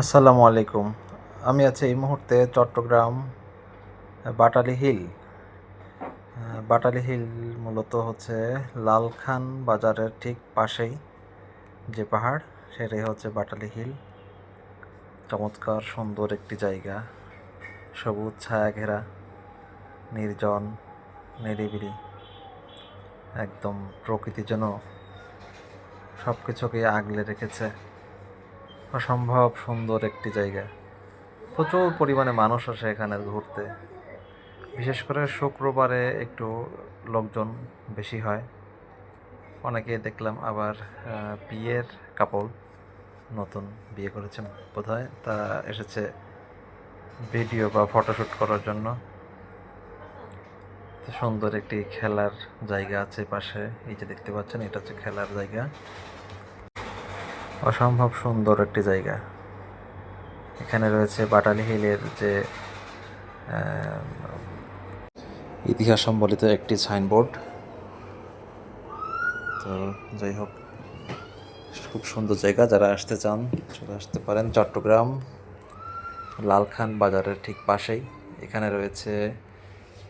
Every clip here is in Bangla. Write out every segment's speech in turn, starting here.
আসসালামু আলাইকুম। আমি আছি এই মুহূর্তে চট্টগ্রাম বাটালি হিল। বাটালি হিল মূলত হচ্ছে লালখান বাজারের ঠিক পাশেই যে পাহাড়, সেটাই হচ্ছে বাটালি হিল। চমৎকার, সুন্দর একটি জায়গা। সবুজ ছায়া ঘেরা নির্জন, নিরিবিলি, একদম প্রকৃতি যেন সব কিছুকে আগলে রেখেছে। অসম্ভব সুন্দর একটি জায়গা। প্রচুর পরিমাণে মানুষ আসে এখানে ঘুরতে। বিশেষ করে শুক্রবারে একটু লোকজন বেশি হয়। অনেকে দেখলাম আবার বিয়ের কাপড় নতুন বিয়ে করেছেন বোধহয়। তা এসেছে ভিডিও বা ফটোশ্যুট করার জন্য। সুন্দর একটি খেলার জায়গা আছে পাশে। এই যে দেখতে পাচ্ছেন, এটা হচ্ছে খেলার জায়গা। অসম্ভব সুন্দর একটি জায়গা। এখানে রয়েছে বাটালি হিলের যে ইতিহাস সম্বলিত একটি সাইনবোর্ড। তো যাই হোক, খুব সুন্দর জায়গা। যারা আসতে চান, চলে আসতে পারেন। চট্টগ্রাম, লালখান বাজারের ঠিক পাশেই। এখানে রয়েছে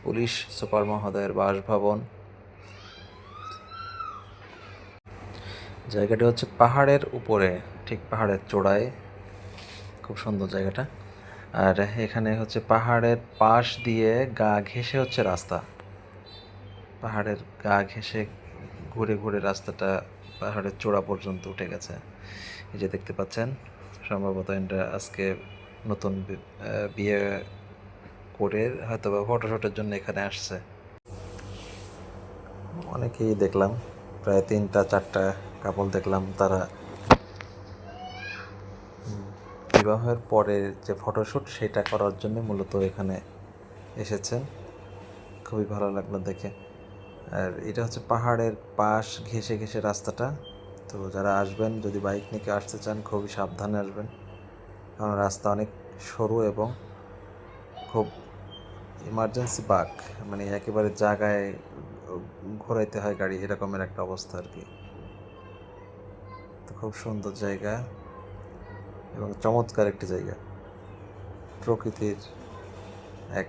পুলিশ সুপার মহোদয়ের বাসভবন। জায়গাটি হচ্ছে পাহাড়ের উপরে, ঠিক পাহাড়ের চূড়ায়। খুব সুন্দর জায়গাটা। আর এখানে হচ্ছে পাহাড়ের পাশ দিয়ে গা ঘেঁষে হচ্ছে রাস্তা। পাহাড়ের গা ঘেঁষে ঘুরে ঘুরে রাস্তাটা পাহাড়ের চূড়া পর্যন্ত উঠে গেছে। এই যে দেখতে পাচ্ছেন, সম্ভবত এটা আজকে নতুন বিয়ে করে হয়তো বা ফটোশ্যুটের জন্য এখানে আসছে। অনেকেই দেখলাম, প্রায় তিনটা, চারটা কাপল দেখলাম, তারা বিবাহের পরে যে ফটোশ্যুট সেটা করার জন্য মূলত এখানে এসেছেন খুবই ভালো লাগল দেখে। আর এটা হচ্ছে পাহাড়ের পাশ ঘেঁষে ঘেঁষে রাস্তাটা। তো যারা আসবেন, যদি বাইক নিয়ে আসতে চান, খুবই সাবধানে আসবেন। কারণ রাস্তা অনেক সরু এবং খুব ইমার্জেন্সি বাক মানে একেবারে জায়গায় ঘোরাইতে হয় গাড়ি, এরকমের একটা অবস্থা আর কি। খুব সুন্দর জায়গা এবং চমৎকার একটি জায়গা। প্রকৃতির এক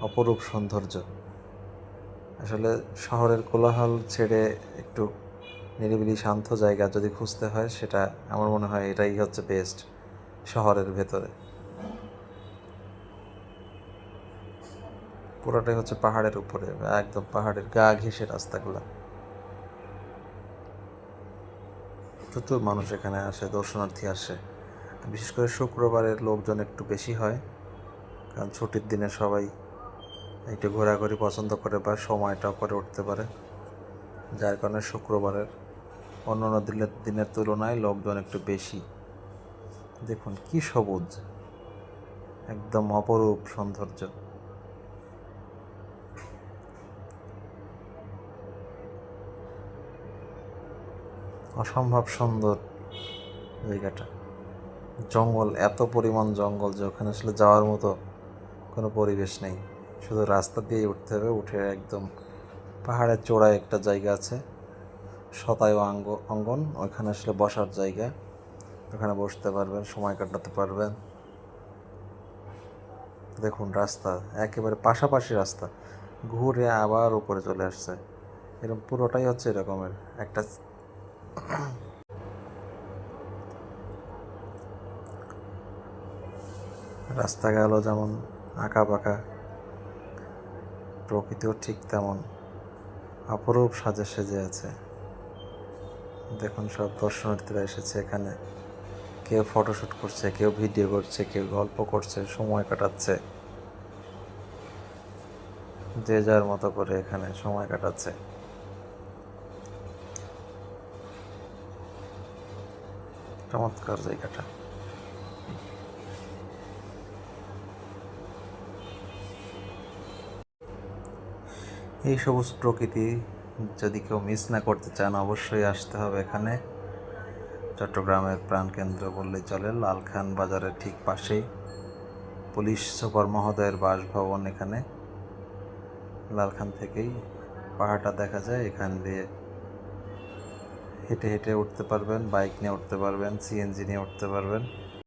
অপরূপ সৌন্দর্য। আসলে শহরের কোলাহল ছেড়ে একটু নিরিবিলি শান্ত জায়গা যদি খুঁজতে হয়, সেটা আমার মনে হয় এটাই হচ্ছে বেস্ট শহরের ভেতরে। পুরোটাই হচ্ছে পাহাড়ের উপরে, একদম পাহাড়ের গা ঘেঁষে রাস্তাগুলো। প্রচুর মানুষ এখানে আসে, দর্শনার্থী আসে। বিশেষ করে শুক্রবারের লোকজন একটু বেশি হয়, কারণ ছুটির দিনে সবাই একটু ঘোরাঘুরি পছন্দ করে বা সময়টাও করে উঠতে পারে। যার কারণে শুক্রবারের অন্যান্য দিনের দিনের তুলনায় লোকজন একটু বেশি। দেখুন, কি সবুজ। একদম অপরূপ সৌন্দর্য। অসম্ভব সুন্দর জায়গাটা। জঙ্গল, এত পরিমাণ জঙ্গল যে ওখানে আসলে যাওয়ার মতো কোনো পরিবেশ নেই। শুধু রাস্তা দিয়ে উঠতে হবে, উঠে একদম পাহাড়ের চূড়ায় একটা জায়গা আছে শতায়ু অঙ্গ অঙ্গন। ওইখানে আসলে বসার জায়গা। ওখানে বসতে পারবেন, সময় কাটাতে পারবেন। দেখুন রাস্তা, একেবারে পাশাপাশি রাস্তা। ঘুরে আবার উপরে চলে আসছে। এরকম পুরোটাই হচ্ছে এরকমের। একটা রাস্তা গেল যেমন আঁকা বাঁকা প্রকৃতিও ঠিক তেমন অপরূপ সাজে সেজে আছে। দেখুন সব দর্শনার্থীরা এসেছে এখানে। কেউ ফটোশ্যুট করছে, কেউ ভিডিও করছে, কেউ গল্প করছে, সময় কাটাচ্ছে। যে যার মতো করে এখানে সময় কাটাচ্ছে। চমৎকার জায়গাটা। এই সবুজ প্রকৃতি যদি কেউ মিস না করতে চান, অবশ্যই আসতে হবে এখানে। চট্টগ্রামের প্রাণকেন্দ্র বললেই চলে, লালখান বাজারের ঠিক পাশেই। পুলিশ সুপার মহোদয়ের বাসভবন এখানে। লালখান থেকেই পাহাড়টা দেখা যায়, এখান দিয়ে হেঁটে হেঁটে উঠতে পারবেন বাইক নিয়ে উঠতে পারবেন সিএনজি নিয়ে উঠতে পারবেন।